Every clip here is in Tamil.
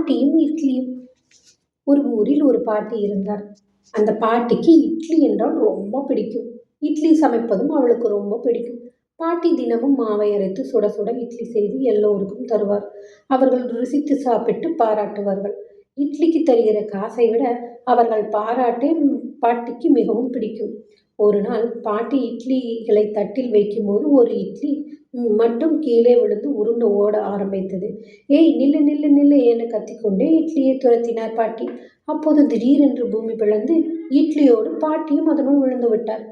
பாட்டியும் இட்லியும் ஒரு ஊரில் ஒரு பாட்டி இருந்தார். அந்த பாட்டிக்கு இட்லி என்றால் ரொம்ப பிடிக்கும். இட்லி சமைப்பதும் அவளுக்கு ரொம்ப பிடிக்கும். பாட்டி தினமும் மாவை அரைத்து சுட சுட இட்லி செய்து எல்லோருக்கும் தருவார். அவர்கள் ருசித்து சாப்பிட்டு பாராட்டுவார்கள். இட்லிக்கு தருகிற காசை விட அவர்கள் பாராட்டே பாட்டிக்கு மிகவும் பிடிக்கும். ஒரு நாள் பாட்டி இட்லிகளை தட்டில் வைக்கும்போது ஒரு இட்லி மட்டும் கீழே விழுந்து உருண்டு ஓட ஆரம்பித்தது. ஏய் நில்லு நில்லு நில்லு என கத்திக்கொண்டே இட்லியை துரத்தினார் பாட்டி. அப்போது திடீரென்று பூமி பிளந்து இட்லியோடு பாட்டியும் அதனுள் விழுந்து விட்டார்.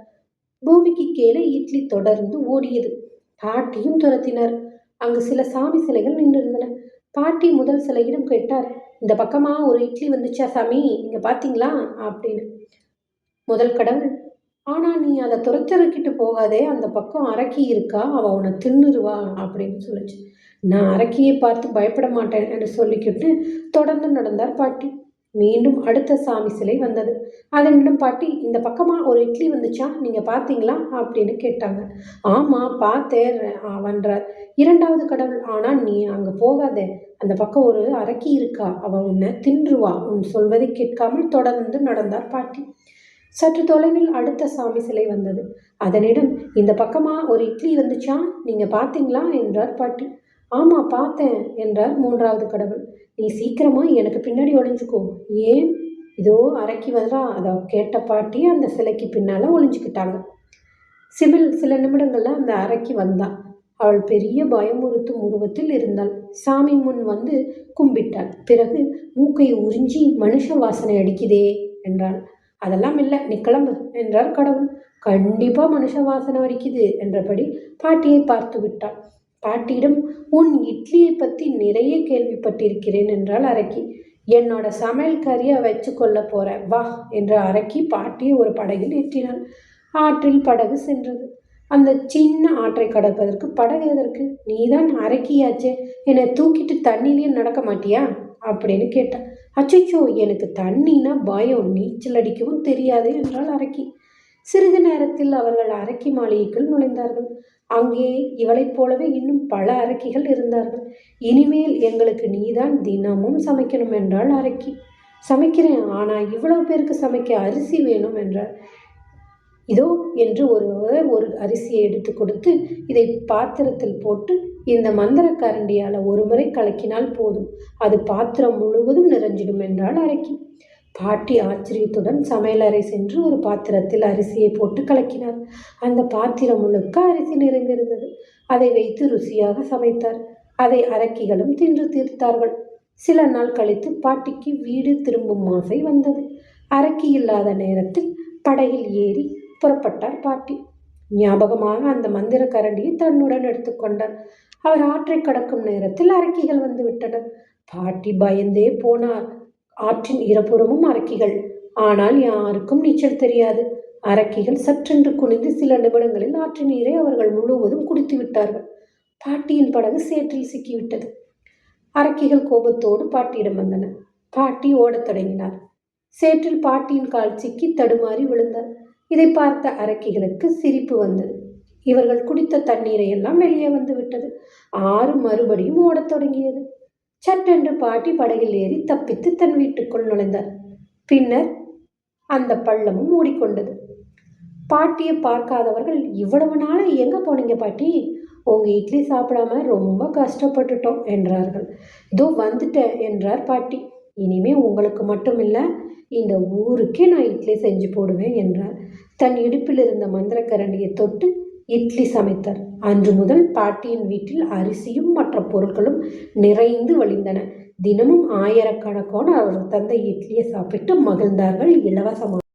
பூமிக்கு கீழே இட்லி தொடர்ந்து ஓடியது. பாட்டியும் துரத்தினார். அங்கு சில சாமி சிலைகள் நின்றிருந்தன. பாட்டி முதல் சிலையிடம் கேட்டார் இந்த பக்கமாக ஒரு இட்லி வந்துச்சா சாமி? நீங்கள் பார்த்தீங்களா? அப்படின்னு. முதல் கடவுள் ஆனா நீ அதை துரத்திறக்கிட்டு போகாதே. அந்த பக்கம் அரக்கி இருக்கா? அவ உன்னை தின்னுருவா? அப்படின்னு சொல்லிச்சு. நான் அரக்கியை பார்த்து பயப்பட மாட்டேன் என்று சொல்லிக்கிட்டு தொடர்ந்து நடந்தார் பாட்டி. மீண்டும் அடுத்த சாமி சிலை வந்தது. அதனிடம் பாட்டி இந்த பக்கமாக ஒரு இட்லி வந்துச்சா? நீங்கள் பார்த்தீங்களா? அப்படின்னு கேட்டாங்க. ஆமாம் பார்த்தேன் அவன்றார் இரண்டாவது கடவுள் ஆனால் நீ அங்கே போகாதே. அந்த பக்கம் ஒரு அரக்கி இருக்கா? அவள் உன்னை தின்றுவா? உன் சொல்வதை கேட்காமல் தொடர்ந்து நடந்தார் பாட்டி. சற்று தொலைவில் அடுத்த சாமி சிலை வந்தது. அதனிடம் இந்த பக்கமாக ஒரு இட்லி வந்துச்சா? நீங்கள் பார்த்தீங்களா? என்றார் பாட்டி. ஆமாம் பார்த்தேன் என்றார் மூன்றாவது கடவுள். நீ சீக்கிரமாக எனக்கு பின்னாடி ஒளிஞ்சுக்கோ. ஏன்? இதோ அரைக்கி வந்தா அதை கேட்ட பாட்டி அந்த சிலைக்கு பின்னால் ஒளிஞ்சுக்கிட்டாங்க. சிவில் சில நிமிடங்களில் அந்த அரைக்கி வந்தான் அவள் பெரிய பயமுறுத்தும் உருவத்தில் இருந்தாள். சாமி முன் வந்து கும்பிட்டாள். பிறகு மூக்கை உறிஞ்சி மனுஷ வாசனை அடிக்குதே என்றாள். அதெல்லாம் இல்லை நீ கிளம்பு என்றார் கடவுள். கண்டிப்பாக மனுஷ வாசனை வலிக்குது என்றபடி பாட்டியை பார்த்து விட்டாள். பாட்டியிடம் உன் இட்லியை பற்றி நிறைய கேள்விப்பட்டிருக்கிறேன் என்றால் அரக்கி. என்னோட சமையல் கறியை வச்சு கொள்ள போகிறேன் வா என்று அரக்கி பாட்டியை ஒரு படகில் ஏற்றினாள். ஆற்றில் படகு சென்றது. அந்த சின்ன ஆற்றை கடப்பதற்கு படகு எதற்கு? நீதான் அரக்கியாச்சே என்னை தூக்கிட்டு தண்ணிலேயே நடக்க மாட்டியா? அப்படின்னு கேட்டான் அச்சோ எனக்கு தண்ணினா பயம். நீச்சல் அடிக்கவும் தெரியாது என்றால் அரக்கி. சிறிது நேரத்தில் அவர்கள் அரக்கி மாளிகைக்குள் நுழைந்தார்கள். அங்கே இவளைப் போலவே இன்னும் பல அரக்கிகள் இருந்தார்கள். இனிமேல் எங்களுக்கு நீதான் தினமும் சமைக்கணும் என்றாள் அரக்கி. சமைக்கிறேன் ஆனால் இவ்வளவு பேருக்கு சமைக்க அரிசி வேணும் என்றார் இதோ என்று ஒருவர் ஒரு அரிசியை எடுத்து கொடுத்து இதை பாத்திரத்தில் போட்டு இந்த மந்திர கரண்டியால் ஒரு முறை கலக்கினால் போதும். அது பாத்திரம் முழுவதும் நிறைஞ்சிடும் என்றாள் அரக்கி. பாட்டி ஆச்சரியத்துடன் சமையலறை சென்று ஒரு பாத்திரத்தில் அரிசியை போட்டு கலக்கினார் அந்த பாத்திரம் முழுக்க அரிசி நிறைந்திருந்தது. அதை வைத்து ருசியாக சமைத்தார். அதை அரக்கிகளும் தின்று தீர்த்தார்கள். சில நாள் கழித்து பாட்டிக்கு வீடு திரும்பும் மாசை வந்தது. அரக்கி இல்லாத நேரத்தில் படகில் ஏறி புறப்பட்டார் பாட்டி. ஞாபகமாக அந்த மந்திர கரண்டியை தன்னுடன் எடுத்துக்கொண்டார் அவர் ஆற்றை கடக்கும் நேரத்தில் அரக்கிகள் வந்து விட்டனர். பாட்டி பயந்தே போனார். ஆற்றின் இருபுறமும் அரக்கிகள். ஆனால் யாருக்கும் நீச்சல் தெரியாது. அரக்கிகள் சற்றென்று குனிந்து சில நிமிடங்களில் ஆற்று நீரை அவர்கள் முழுவதும் குடித்து விட்டார்கள். பாட்டியின் படகு சேற்றில் சிக்கிவிட்டது. அரக்கிகள் கோபத்தோடு பாட்டியிடம் வந்தன. பாட்டி ஓடத் தொடங்கினார். சேற்றில் பாட்டியின் கால் சிக்கி தடுமாறி விழுந்தார். இதை பார்த்த அரக்கிகளுக்கு சிரிப்பு வந்தது. இவர்கள் குடித்த தண்ணீரை எல்லாம் வெளியே வந்து விட்டது. ஆறு மறுபடியும் ஓடத் தொடங்கியது. சட்டென்று பாட்டி படகில் ஏறி தப்பித்து தன் வீட்டுக்குள் நுழைந்தார். பின்னர் அந்த பள்ளமும் மூடிக்கொண்டது. பாட்டியை பார்க்காதவர்கள் இவ்வளவு நாளாக எங்கே போனீங்க பாட்டி? உங்கள் இட்லி சாப்பிடாம ரொம்ப கஷ்டப்பட்டுட்டோம் என்றார்கள். இதோ வந்துட்டேன் என்றார் பாட்டி. இனிமே உங்களுக்கு மட்டும் இல்லை இந்த ஊருக்கே நான் இட்லி செஞ்சு போடுவேன் என்றார் தன் இடுப்பில் இருந்த மந்திரக்கரண்டியை தொட்டு இட்லி சமைத்தார். அன்று முதல் பாட்டியின் வீட்டில் அரிசியும் மற்ற பொருட்களும் நிறைந்து வழிந்தன. தினமும் ஆயிரக்கணக்கான அவர் தந்தை இட்லியை சாப்பிட்டு மகிழ்ந்தார்கள் இலவசமாக.